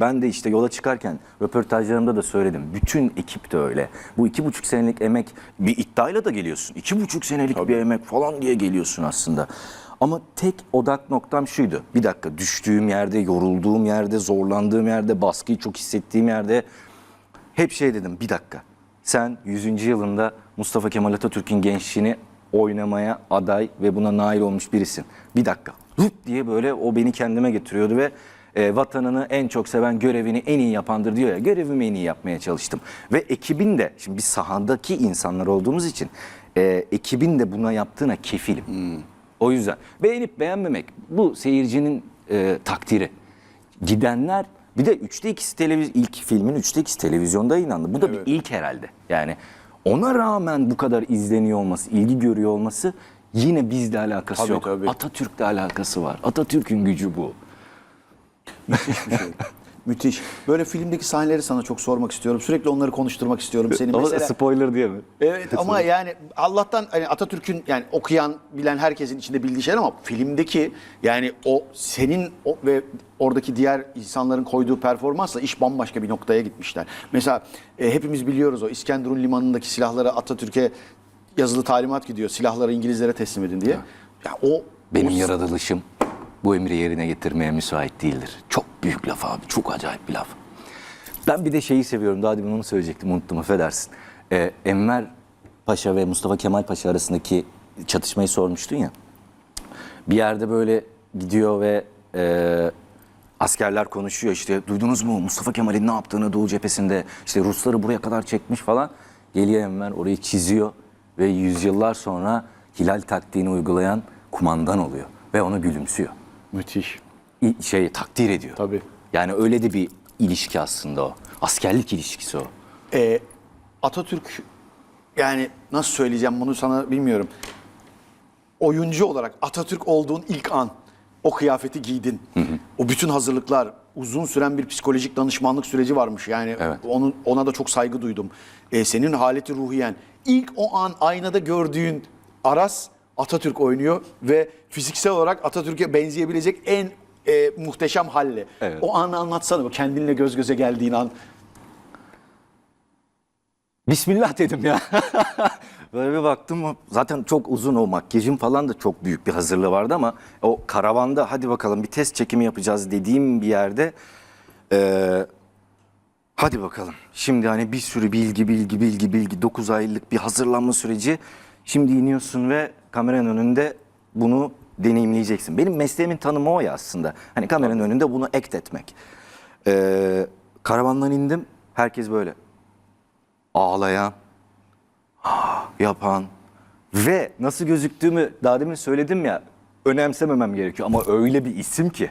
Ben de işte yola çıkarken röportajlarımda da söyledim. Bütün ekip de öyle. Bu iki buçuk senelik emek bir iddiayla da geliyorsun. İki buçuk senelik bir emek falan diye geliyorsun aslında. Ama tek odak noktam şuydu. Bir dakika düştüğüm yerde, yorulduğum yerde, zorlandığım yerde, baskıyı çok hissettiğim yerde hep şey dedim bir dakika. Sen 100. yılında Mustafa Kemal Atatürk'ün gençliğini oynamaya aday ve buna nail olmuş birisin. Bir dakika. Hıp diye böyle o beni kendime getiriyordu ve e, vatanını en çok seven görevini en iyi yapandır diyor ya. Görevimi en iyi yapmaya çalıştım. Ve ekibin de şimdi biz sahadaki insanlar olduğumuz için e, ekibin de buna yaptığına kefilim. O yüzden beğenip beğenmemek bu seyircinin e, takdiri. Gidenler bir de 3'te 2'si televiz ilk filmin 3'te 2'si televizyonda yayınlandı. Bu da bir ilk herhalde. Yani ona rağmen bu kadar izleniyor olması, ilgi görüyor olması yine bizle alakası Tabii, yok. tabii. Atatürk'le alakası var. Atatürk'ün gücü bu. Müthiş. Böyle filmdeki sahneleri sana çok sormak istiyorum. Sürekli onları konuşturmak istiyorum. Senin Ama mesela spoiler diye mi? Evet ama yani Allah'tan hani Atatürk'ün yani okuyan bilen herkesin içinde bildiği şeyler ama filmdeki yani o senin o ve oradaki diğer insanların koyduğu performansla iş bambaşka bir noktaya gitmişler. Mesela e, hepimiz biliyoruz o İskenderun limanındaki silahları Atatürk'e yazılı talimat gidiyor. Silahları İngilizlere teslim edin diye. Ya o Benim o- yaratılışım bu emri yerine getirmeye müsait değildir. Çok büyük laf abi. Çok acayip bir laf. Ben bir de şeyi seviyorum. Daha demin onu söyleyecektim. Unuttum affedersin. Ee, Enver Paşa ve Mustafa Kemal Paşa arasındaki çatışmayı sormuştun ya. Bir yerde böyle gidiyor ve e, askerler konuşuyor işte duydunuz mu Mustafa Kemal'in ne yaptığını Doğu cephesinde işte Rusları buraya kadar çekmiş falan. Geliyor Enver orayı çiziyor ve yüzyıllar sonra hilal taktiğini uygulayan kumandan oluyor ve onu gülümsüyor. Müthiş. Şey takdir ediyor. Tabii. Yani öyle de bir ilişki aslında o. Askerlik ilişkisi o. Ee, Atatürk yani nasıl söyleyeceğim bunu sana bilmiyorum. Oyuncu olarak Atatürk olduğun ilk an o kıyafeti giydin. O bütün hazırlıklar uzun süren bir psikolojik danışmanlık süreci varmış. Yani Evet. onun ona da çok saygı duydum. Ee, senin haleti ruhiyen ilk o an aynada gördüğün Aras Atatürk oynuyor ve fiziksel olarak Atatürk'e benzeyebilecek en e, muhteşem halle. Evet. O anı anlatsana bu kendinle göz göze geldiğin an. Bismillah dedim ya. Böyle bir baktım zaten çok uzun o makyajım falan da çok büyük bir hazırlığı vardı ama o karavanda hadi bakalım bir test çekimi yapacağız dediğim bir yerde eee, hadi bakalım. Şimdi hani bir sürü bilgi bilgi bilgi bilgi 9 aylık bir hazırlanma süreci. Şimdi iniyorsun ve kameranın önünde bunu deneyimleyeceksin. Benim mesleğimin tanımı o ya aslında. Hani kameranın önünde bunu act etmek. Eee, karavandan indim herkes böyle ağlayan, yapan ve nasıl gözüktüğümü daha demin söyledim ya önemsememem gerekiyor ama öyle bir isim ki.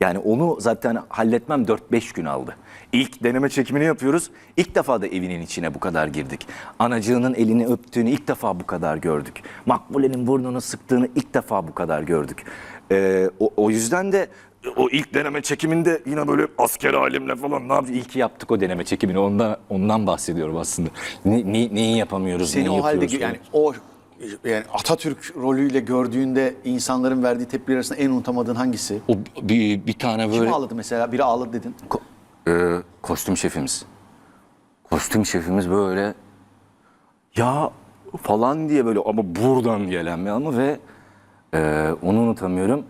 Yani onu zaten halletmem 4-5 gün aldı. İlk deneme çekimini yapıyoruz. İlk defa da evinin içine bu kadar girdik. Anacığının elini öptüğünü ilk defa bu kadar gördük. Makbule'nin burnunu sıktığını ilk defa bu kadar gördük. Ee, o, o yüzden de o ilk deneme çekiminde yine böyle asker halimle falan ne yaptık? İlk yaptık o deneme çekimini ondan ondan bahsediyorum aslında. Ne, ne- neyi yapamıyoruz, Seni neyi o halde yapıyoruz? yani o yani Atatürk rolüyle gördüğünde insanların verdiği tepkiler arasında en unutamadığın hangisi? o bir, bir tane Kim böyle ağladı mesela? Biri ağladı dedin. Ko- e, kostüm şefimiz. Kostüm şefimiz böyle ya falan diye böyle ama buradan gelen bir ama ve e, onu unutamıyorum.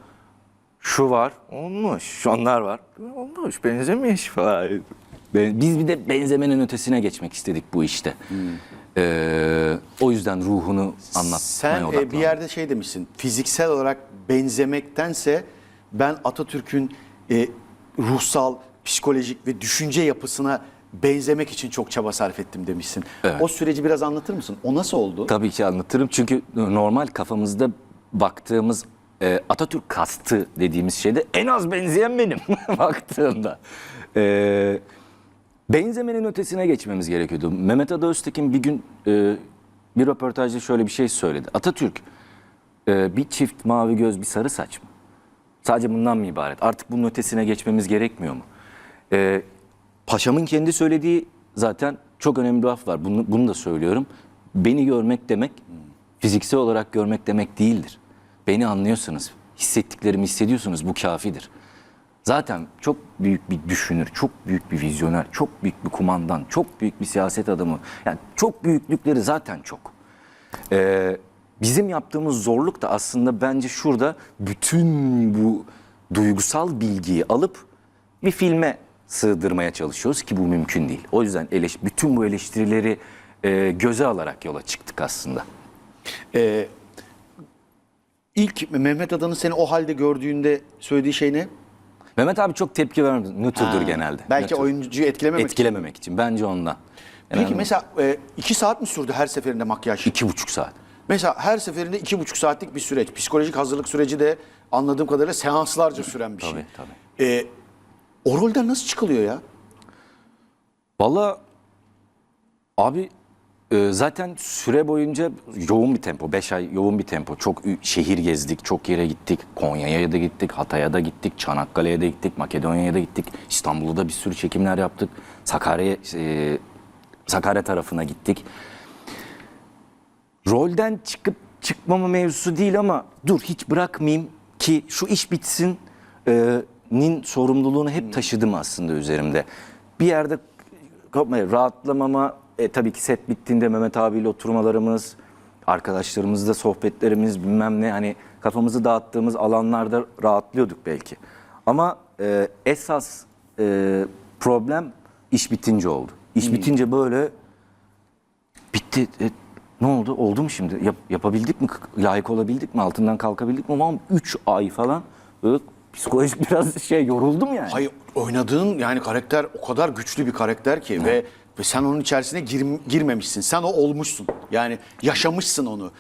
Şu var, olmuş. Şunlar var, olmuş. Benzemiş falan. Biz bir de benzemenin ötesine geçmek istedik bu işte. E, o yüzden ruhunu anlatmaya Sen e, bir yerde şey demişsin. Fiziksel olarak benzemektense ben Atatürk'ün e, ruhsal, psikolojik ve düşünce yapısına benzemek için çok çaba sarf ettim demişsin. Evet. O süreci biraz anlatır mısın? O nasıl oldu? Tabii ki anlatırım çünkü normal kafamızda baktığımız e, Atatürk kastı dediğimiz şeyde en az benzeyen benim baktığında. E, benzemenin ötesine geçmemiz gerekiyordu. Mehmet Ada Öztekin bir gün e, bir röportajda şöyle bir şey söyledi. Atatürk e, bir çift mavi göz bir sarı saç mı? Sadece bundan mı ibaret? Artık bunun ötesine geçmemiz gerekmiyor mu? Ee, paşamın kendi söylediği zaten çok önemli bir laf var. Bunu, bunu da söylüyorum. Beni görmek demek, fiziksel olarak görmek demek değildir. Beni anlıyorsanız, hissettiklerimi hissediyorsunuz bu kafidir. Zaten çok büyük bir düşünür, çok büyük bir vizyoner, çok büyük bir kumandan, çok büyük bir siyaset adamı. Yani çok büyüklükleri zaten çok. Ee, bizim yaptığımız zorluk da aslında bence şurada bütün bu duygusal bilgiyi alıp bir filme sığdırmaya çalışıyoruz ki bu mümkün değil. O yüzden eleş, bütün bu eleştirileri e, göze alarak yola çıktık aslında. Ee, ilk Mehmet Adan'ın seni o halde gördüğünde söylediği şey ne? Mehmet abi çok tepki vermedi. Nötrdür genelde. Belki Nötr. oyuncuyu etkilememek için. etkilememek için. Bence ondan. Peki mesela e, iki saat mi sürdü her seferinde makyaj? iki buçuk saat. Mesela her seferinde iki buçuk saatlik bir süreç. Psikolojik hazırlık süreci de anladığım kadarıyla seanslarca süren bir şey. Tabii, tabii. Ee, o rolden nasıl çıkılıyor ya? Valla abi e, zaten süre boyunca yoğun bir tempo. 5 ay yoğun bir tempo. Çok şehir gezdik, çok yere gittik. Konya'ya da gittik, Hatay'a da gittik, Çanakkale'ye de gittik, Makedonya'ya da gittik. İstanbul'da da bir sürü çekimler yaptık. Sakarya, e, Sakarya tarafına gittik. Rolden çıkıp çıkmama mevzusu değil ama dur hiç bırakmayayım ki şu iş bitsin e, nin sorumluluğunu hep taşıdım aslında üzerimde. Bir yerde rahatlamama e, tabii ki set bittiğinde Mehmet abiyle oturmalarımız, arkadaşlarımızla sohbetlerimiz bilmem ne hani kafamızı dağıttığımız alanlarda rahatlıyorduk belki. Ama e, esas e, problem iş bitince oldu. İş bitince böyle Bitti. E, ne oldu? Oldu mu şimdi? Yap- yapabildik mi? Layık olabildik mi? Altından kalkabildik mi? Ama 3 ay falan böyle psikolojik biraz şey yoruldum yani. Hayır oynadığın yani karakter o kadar güçlü bir karakter ki ve, ve sen onun içerisine gir- girmemişsin. Sen o olmuşsun. Yani yaşamışsın onu.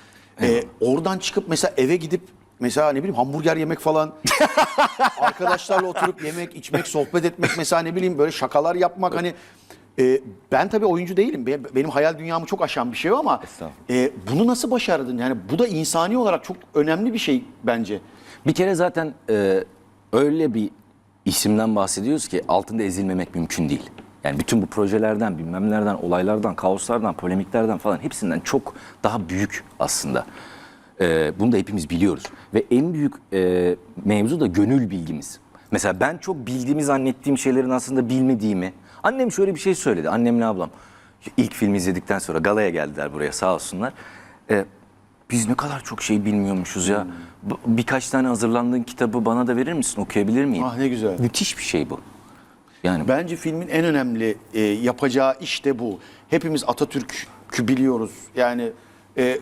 Ee, oradan çıkıp mesela eve gidip mesela ne bileyim hamburger yemek falan arkadaşlarla oturup yemek, içmek, sohbet etmek mesela ne bileyim böyle şakalar yapmak hani e, ben tabii oyuncu değilim. Be- Benim hayal dünyamı çok aşan bir şey o ama Estağfurullah. e, bunu nasıl başardın? Yani bu da insani olarak çok önemli bir şey bence. Bir kere zaten e, öyle bir isimden bahsediyoruz ki altında ezilmemek mümkün değil. Yani bütün bu projelerden, bilmem nelerden, olaylardan, kaoslardan, polemiklerden falan hepsinden çok daha büyük aslında. E, bunu da hepimiz biliyoruz. Ve en büyük e, mevzu da gönül bilgimiz. Mesela ben çok bildiğimi zannettiğim şeylerin aslında bilmediğimi. Annem şöyle bir şey söyledi, annemle ablam. İlk filmi izledikten sonra galaya geldiler buraya sağ olsunlar. E, biz ne kadar çok şey bilmiyormuşuz ya. B- Birkaç tane hazırlandığın kitabı bana da verir misin? Okuyabilir miyim? Ah ne güzel. Müthiş bir şey bu. Yani Bence filmin en önemli e, yapacağı iş de bu. Hepimiz Atatürk'ü biliyoruz. Yani e,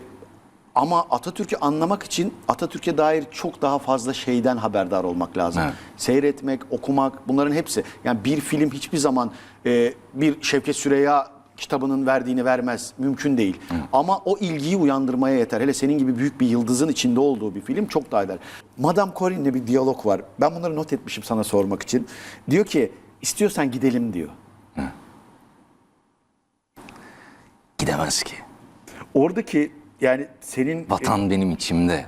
ama Atatürk'ü anlamak için Atatürk'e dair çok daha fazla şeyden haberdar olmak lazım. Evet. Seyretmek, okumak bunların hepsi. Yani bir film hiçbir zaman e, bir Şevket Süreyya kitabının verdiğini vermez. Mümkün değil. Ama o ilgiyi uyandırmaya yeter. Hele senin gibi büyük bir yıldızın içinde olduğu bir film çok daha eder. Madame Corinne'le bir diyalog var. Ben bunları not etmişim sana sormak için. Diyor ki istiyorsan gidelim diyor. gidemez ki. Oradaki yani senin Vatan benim içimde.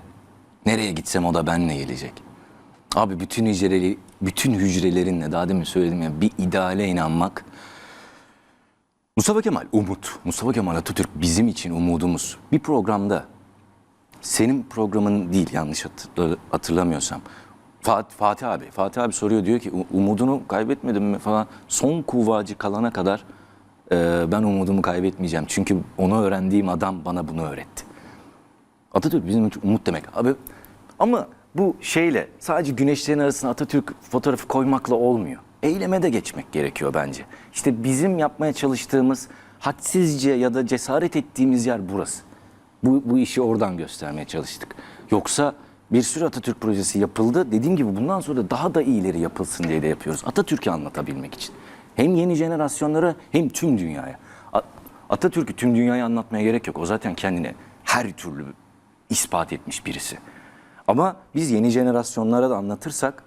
Nereye gitsem o da benle gelecek. Abi bütün hücreleri, bütün hücrelerinle daha demin söyledim ya bir ideale inanmak. Mustafa Kemal umut. Mustafa Kemal Atatürk bizim için umudumuz. Bir programda senin programın değil yanlış hatırla- hatırlamıyorsam. Fatih, Fatih abi, Fatih abi soruyor diyor ki "U- umudunu kaybetmedin mi falan. Son kuvvacı kalana kadar e, ben umudumu kaybetmeyeceğim. Çünkü onu öğrendiğim adam bana bunu öğretti. Atatürk bizim için umut demek. Abi ama bu şeyle sadece güneşlerin arasına Atatürk fotoğrafı koymakla olmuyor. Eyleme de geçmek gerekiyor bence. İşte bizim yapmaya çalıştığımız hadsizce ya da cesaret ettiğimiz yer burası. Bu, bu işi oradan göstermeye çalıştık. Yoksa bir sürü Atatürk projesi yapıldı. Dediğim gibi bundan sonra da daha da iyileri yapılsın diye de yapıyoruz. Atatürk'ü anlatabilmek için. Hem yeni jenerasyonlara hem tüm dünyaya. Atatürk'ü tüm dünyaya anlatmaya gerek yok. O zaten kendine her türlü ispat etmiş birisi. Ama biz yeni jenerasyonlara da anlatırsak,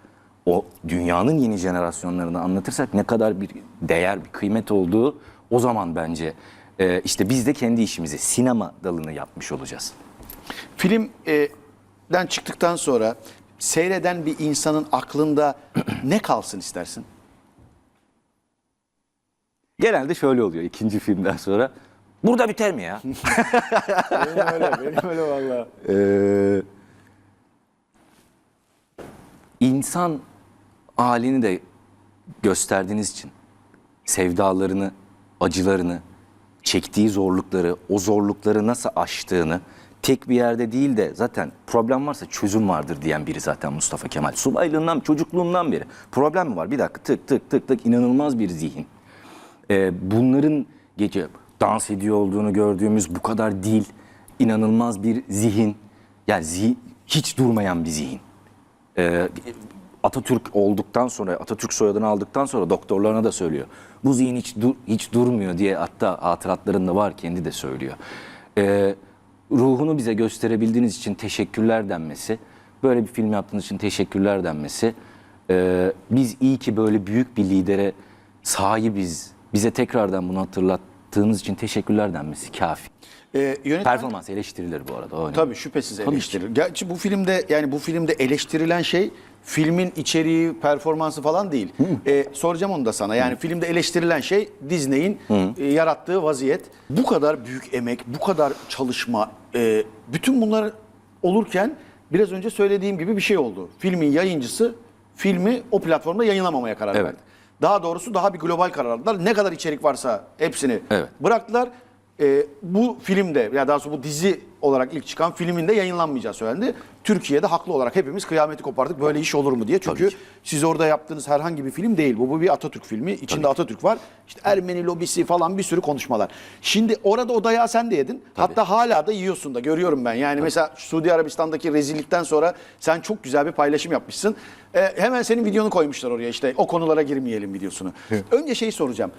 o dünyanın yeni jenerasyonlarına anlatırsak ne kadar bir değer, bir kıymet olduğu o zaman bence e, işte biz de kendi işimizi, sinema dalını yapmış olacağız. Filmden çıktıktan sonra seyreden bir insanın aklında ne kalsın istersin? Genelde şöyle oluyor ikinci filmden sonra. Burada biter mi ya? benim öyle, benim öyle valla. Ee, insan halini de gösterdiğiniz için sevdalarını, acılarını, çektiği zorlukları, o zorlukları nasıl aştığını tek bir yerde değil de zaten problem varsa çözüm vardır diyen biri zaten Mustafa Kemal. Subaylığından, çocukluğundan beri problem mi var? Bir dakika tık tık tık tık inanılmaz bir zihin. Ee, bunların gece dans ediyor olduğunu gördüğümüz bu kadar dil, inanılmaz bir zihin. Yani zi- hiç durmayan bir zihin. Ee, Atatürk olduktan sonra, Atatürk soyadını aldıktan sonra doktorlarına da söylüyor. Bu zihin hiç dur- hiç durmuyor diye hatta hatıratlarında var kendi de söylüyor. Ee, ruhunu bize gösterebildiğiniz için teşekkürler denmesi, böyle bir film yaptığınız için teşekkürler denmesi, ee, biz iyi ki böyle büyük bir lidere sahibiz, bize tekrardan bunu hatırlattığınız için teşekkürler denmesi kafi. Ee, yönetmen Performans eleştirilir bu arada. o önemli. Tabii şüphesiz Tabii eleştirir. Gerçi bu filmde yani bu filmde eleştirilen şey filmin içeriği, performansı falan değil. Ee, soracağım onu da sana. Yani filmde eleştirilen şey Disney'in e, yarattığı vaziyet. Bu kadar büyük emek, bu kadar çalışma, e, bütün bunlar olurken biraz önce söylediğim gibi bir şey oldu. Filmin yayıncısı filmi o platformda yayınlamamaya karar Evet. verdi. Daha doğrusu daha bir global karar aldılar. Ne kadar içerik varsa hepsini Evet. bıraktılar. Ee, bu filmde ya daha doğrusu bu dizi olarak ilk çıkan filminde yayınlanmayacağı söylendi. Türkiye'de haklı olarak hepimiz kıyameti kopardık böyle iş olur mu diye. Çünkü Tabii siz orada yaptığınız herhangi bir film değil. Bu, bu bir Atatürk filmi. İçinde Atatürk var. İşte Ermeni lobisi falan bir sürü konuşmalar. Şimdi orada o dayağı sen de yedin. Hatta hala da yiyorsun da görüyorum ben. Yani mesela Suudi Arabistan'daki rezillikten sonra sen çok güzel bir paylaşım yapmışsın. Ee, hemen senin videonu koymuşlar oraya işte o konulara girmeyelim videosunu. Önce şeyi soracağım.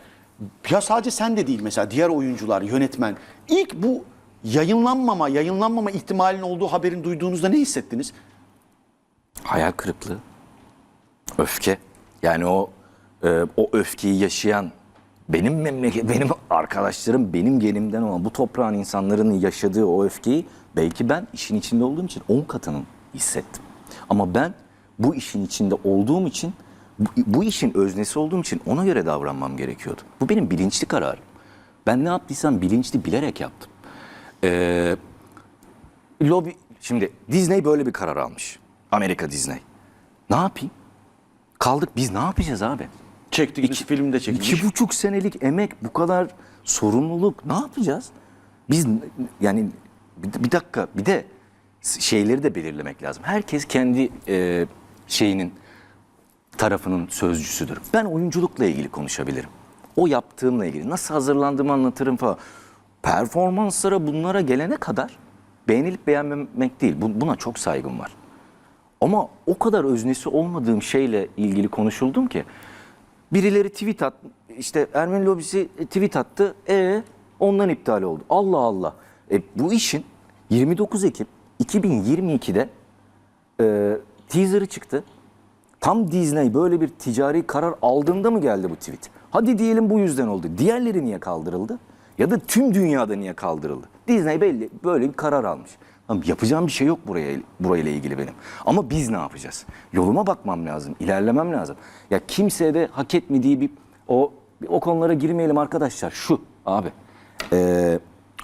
Ya sadece sen de değil mesela diğer oyuncular, yönetmen. İlk bu yayınlanmama, yayınlanmama ihtimalinin olduğu haberin duyduğunuzda ne hissettiniz? hayal kırıklığı, öfke. Yani o e, o öfkeyi yaşayan benim memleket, benim arkadaşlarım, benim gelimden olan bu toprağın insanların yaşadığı o öfkeyi belki ben işin içinde olduğum için 10 katını hissettim. Ama ben bu işin içinde olduğum için, bu, işin öznesi olduğum için ona göre davranmam gerekiyordu. Bu benim bilinçli kararım. Ben ne yaptıysam bilinçli bilerek yaptım. Ee, lobi şimdi Disney böyle bir karar almış. Amerika Disney. Ne yapayım? Kaldık biz ne yapacağız abi? Çektiğiniz filmde çekilmiş. İki buçuk senelik emek bu kadar sorumluluk ne yapacağız? Biz yani bir, bir dakika bir de şeyleri de belirlemek lazım. Herkes kendi e, şeyinin tarafının sözcüsüdür. Ben oyunculukla ilgili konuşabilirim. O yaptığımla ilgili nasıl hazırlandığımı anlatırım falan. Performanslara bunlara gelene kadar beğenilip beğenmemek değil. Bu- Buna çok saygım var. Ama o kadar öznesi olmadığım şeyle ilgili konuşuldum ki birileri tweet at işte Ermeni lobisi tweet attı. E ondan iptal oldu. Allah Allah. E, bu işin 29 Ekim 2022'de e, teaser'ı çıktı. Tam Disney böyle bir ticari karar aldığında mı geldi bu tweet? Hadi diyelim bu yüzden oldu. Diğerleri niye kaldırıldı? Ya da tüm dünyada niye kaldırıldı? Disney belli böyle bir karar almış. Yapacağım bir şey yok buraya burayla ilgili benim. Ama biz ne yapacağız? Yoluma bakmam lazım, ilerlemem lazım. Ya kimseye de hak etmediği bir o o konulara girmeyelim arkadaşlar. Şu abi. Ee,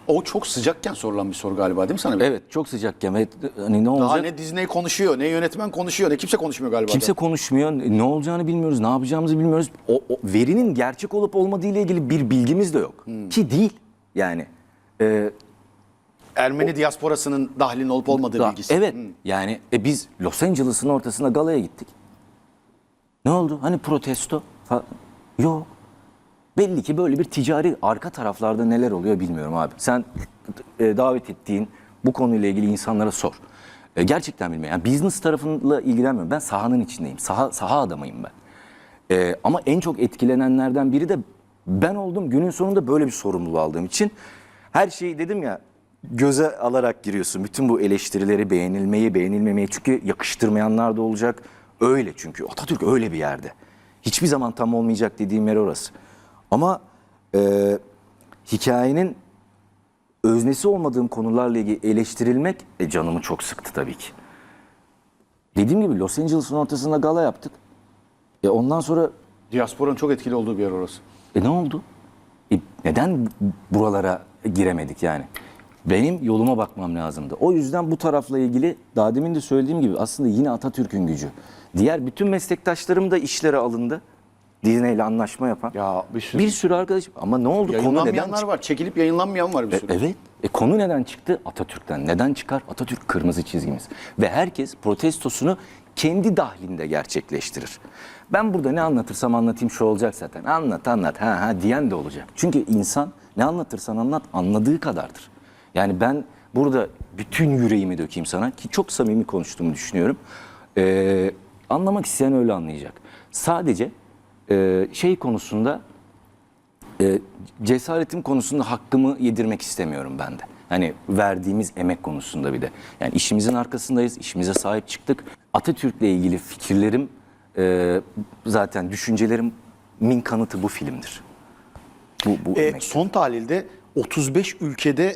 O çok sıcakken sorulan bir soru galiba değil mi sana? evet çok sıcakken ve hani ne olacak? Daha ne Disney konuşuyor, ne yönetmen konuşuyor, ne kimse konuşmuyor galiba. Kimse konuşmuyor. Ne olacağını bilmiyoruz. Ne yapacağımızı bilmiyoruz. O, o verinin gerçek olup olmadığı ile ilgili bir bilgimiz de yok. Ki değil. Yani e, Ermeni diasporasının dahlinin olup olmadığı da- bilgisi. evet. Yani e, biz Los Angeles'ın ortasında galaya gittik. Ne oldu? Hani protesto? fa- Yok. Belli ki böyle bir ticari arka taraflarda neler oluyor bilmiyorum abi. Sen e, davet ettiğin bu konuyla ilgili insanlara sor. E, gerçekten bilmiyorum. Yani business tarafıyla ilgilenmiyorum. Ben sahanın içindeyim. Saha, saha adamıyım ben. E, ama en çok etkilenenlerden biri de ben oldum. Günün sonunda böyle bir sorumluluğu aldığım için her şeyi dedim ya göze alarak giriyorsun. Bütün bu eleştirileri, beğenilmeyi, beğenilmemeyi çünkü yakıştırmayanlar da olacak. Öyle çünkü Atatürk öyle bir yerde. Hiçbir zaman tam olmayacak dediğim yer orası. Ama e, hikayenin öznesi olmadığım konularla ilgili eleştirilmek e, canımı çok sıktı tabii ki. Dediğim gibi Los Angeles'ın ortasında gala yaptık. E ondan sonra Diasporanın çok etkili olduğu bir yer orası. e ne oldu? E neden buralara giremedik yani? Benim yoluma bakmam lazımdı. O yüzden bu tarafla ilgili daha demin de söylediğim gibi aslında yine Atatürk'ün gücü. Diğer bütün meslektaşlarım da işlere alındı. Disney ile anlaşma yapan. Ya bir sürü- bir sürü arkadaş ama ne oldu konu neden Yayınlanmayanlar çıktı? var. Çekilip yayınlanmayan var bir E, sürü. Evet. E konu neden çıktı? Atatürk'ten. Neden çıkar? Atatürk kırmızı çizgimiz. Ve herkes protestosunu kendi dahlinde gerçekleştirir. Ben burada ne anlatırsam anlatayım şu olacak zaten. Anlat anlat ha ha diyen de olacak. Çünkü insan ne anlatırsan anlat anladığı kadardır. Yani ben burada bütün yüreğimi dökeyim sana ki çok samimi konuştuğumu düşünüyorum. Ee, anlamak isteyen öyle anlayacak. Sadece e, şey konusunda e, cesaretim konusunda hakkımı yedirmek istemiyorum ben de. Hani verdiğimiz emek konusunda bir de. Yani işimizin arkasındayız, işimize sahip çıktık. Atatürk'le ilgili fikirlerim, e, zaten düşüncelerimin kanıtı bu filmdir. Bu, bu E, son tahlilde 35 ülkede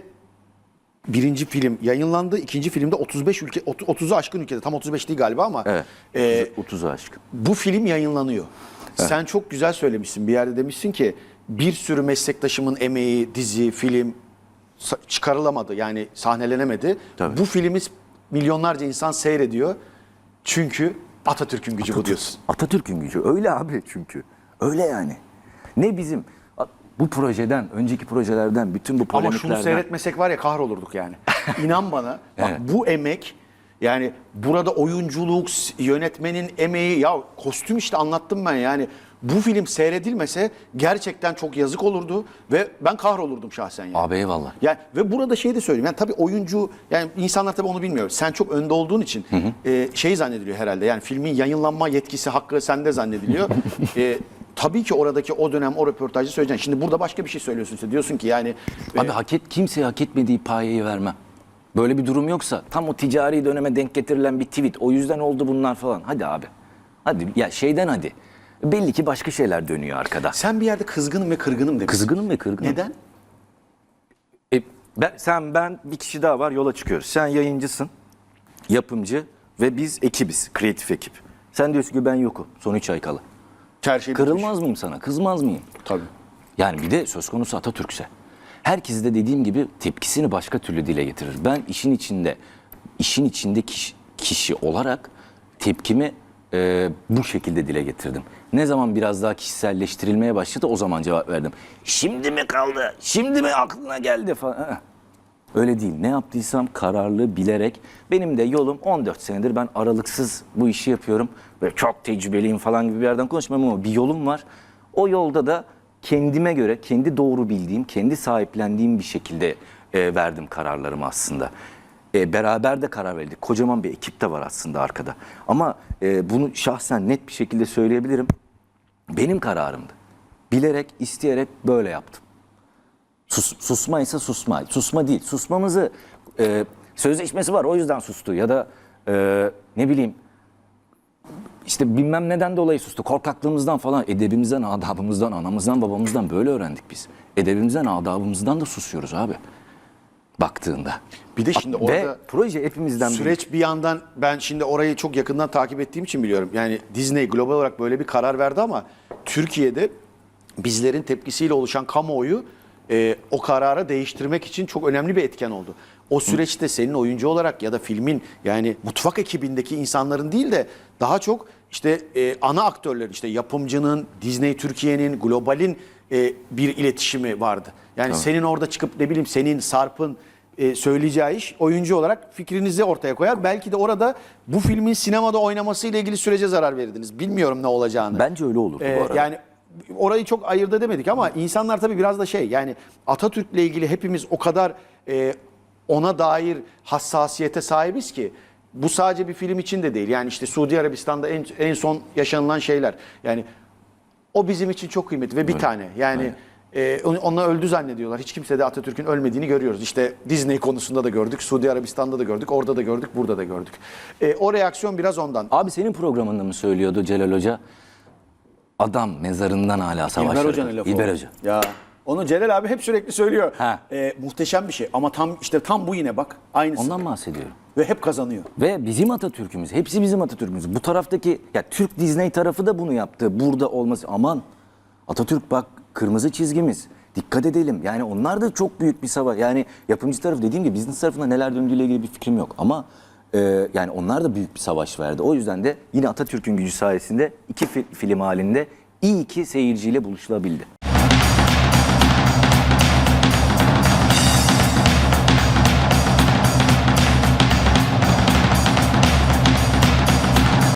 birinci film yayınlandı. ikinci filmde 35 ülke, 30'u aşkın ülkede. Tam 35 değil galiba ama. Evet, e, 30'u aşkın. bu film yayınlanıyor. Sen çok güzel söylemişsin. Bir yerde demişsin ki bir sürü meslektaşımın emeği, dizi, film çıkarılamadı. Yani sahnelenemedi. Tabii. Bu filmi milyonlarca insan seyrediyor. Çünkü Atatürk'ün gücü bu diyorsun. Atatürk'ün gücü öyle abi çünkü. Öyle yani. Ne bizim bu projeden, önceki projelerden, bütün bu Ama polemiklerden. şunu seyretmesek var ya kahrolurduk yani. İnan bana bak Evet. bu emek yani burada oyunculuk, yönetmenin emeği ya kostüm işte anlattım ben yani. Bu film seyredilmese gerçekten çok yazık olurdu ve ben kahrolurdum şahsen yani. Abi eyvallah. Yani ve burada şey de söyleyeyim. Yani tabii oyuncu yani insanlar tabii onu bilmiyor. Sen çok önde olduğun için e, şey zannediliyor herhalde. Yani filmin yayınlanma yetkisi hakkı sende zannediliyor. e, tabii ki oradaki o dönem o röportajı söyleyeceksin. Şimdi burada başka bir şey söylüyorsun. Diyorsun ki yani Abi hak et, kimseye hak etmediği payeyi vermem. Böyle bir durum yoksa tam o ticari döneme denk getirilen bir tweet. O yüzden oldu bunlar falan. Hadi abi. Hadi ya şeyden hadi. Belli ki başka şeyler dönüyor arkada. sen bir yerde kızgınım ve kırgınım demişsin. Kızgınım ve kırgınım. Neden? E, ben, sen, ben, bir kişi daha var yola çıkıyoruz. Sen yayıncısın, yapımcı ve biz ekibiz, kreatif ekip. Sen diyorsun ki ben yokum, son 3 ay kala. Her şey Kırılmaz mıyım sana, kızmaz mıyım? Tabii. Yani bir de söz konusu Atatürk'se. Herkes de dediğim gibi tepkisini başka türlü dile getirir. Ben işin içinde, işin içinde kişi, kişi olarak tepkimi e, bu şekilde dile getirdim. Ne zaman biraz daha kişiselleştirilmeye başladı o zaman cevap verdim. Şimdi mi kaldı? Şimdi mi aklına geldi falan. Öyle değil. Ne yaptıysam kararlı, bilerek. Benim de yolum 14 senedir ben aralıksız bu işi yapıyorum. Böyle çok tecrübeliyim falan gibi bir yerden konuşmam ama bir yolum var. O yolda da kendime göre, kendi doğru bildiğim, kendi sahiplendiğim bir şekilde e, verdim kararlarımı aslında. E, beraber de karar verdik. Kocaman bir ekip de var aslında arkada. Ama e, bunu şahsen net bir şekilde söyleyebilirim. Benim kararımdı. Bilerek, isteyerek böyle yaptım. Sus, susma ise susma. Susma değil. Susmamızı e, sözleşmesi var o yüzden sustu. Ya da e, ne bileyim işte bilmem neden dolayı sustu. Korkaklığımızdan falan, edebimizden, adabımızdan, anamızdan, babamızdan böyle öğrendik biz. Edebimizden, adabımızdan da susuyoruz abi. Baktığında. Bir de şimdi Ve orada proje hepimizden süreç bir yandan ben şimdi orayı çok yakından takip ettiğim için biliyorum. Yani Disney global olarak böyle bir karar verdi ama Türkiye'de bizlerin tepkisiyle oluşan kamuoyu e, o kararı değiştirmek için çok önemli bir etken oldu. O süreçte senin oyuncu olarak ya da filmin yani mutfak ekibindeki insanların değil de daha çok işte e, ana aktörler işte yapımcının, Disney Türkiye'nin, globalin e, bir iletişimi vardı. Yani senin orada çıkıp ne bileyim senin Sarp'ın e, söyleyeceği iş oyuncu olarak fikrinizi ortaya koyar. Belki de orada bu filmin sinemada oynaması ile ilgili sürece zarar verirdiniz. Bilmiyorum ne olacağını. Bence öyle olurdu Ee, bu arada. yani orayı çok ayırt edemedik ama insanlar tabii biraz da şey yani Atatürk'le ilgili hepimiz o kadar e, ona dair hassasiyete sahibiz ki bu sadece bir film için de değil. Yani işte Suudi Arabistan'da en, en son yaşanılan şeyler. Yani o bizim için çok kıymetli ve bir tane. Yani e, onu- onlar öldü zannediyorlar. Hiç kimse de Atatürk'ün ölmediğini görüyoruz. İşte Disney konusunda da gördük, Suudi Arabistan'da da gördük, orada da gördük, burada da gördük. E, o reaksiyon biraz ondan. Abi senin programında mı söylüyordu Celal Hoca? Adam mezarından hala savaşlar. İlber Hoca'nın lafı. İlber. Hoca. Ya onu Celal abi hep sürekli söylüyor. Ha. Ee, muhteşem bir şey ama tam işte tam bu yine bak aynısı. Ondan bahsediyorum. Ve hep kazanıyor. Ve bizim Atatürk'ümüz, hepsi bizim Atatürk'ümüz. Bu taraftaki, ya Türk Disney tarafı da bunu yaptı. Burada olması, aman Atatürk bak kırmızı çizgimiz. Dikkat edelim. Yani onlar da çok büyük bir savaş. Yani yapımcı tarafı dediğim gibi business tarafında neler döndüğüyle ilgili bir fikrim yok. Ama e, yani onlar da büyük bir savaş verdi. O yüzden de yine Atatürk'ün gücü sayesinde iki fi- film halinde iyi ki seyirciyle buluşulabildi.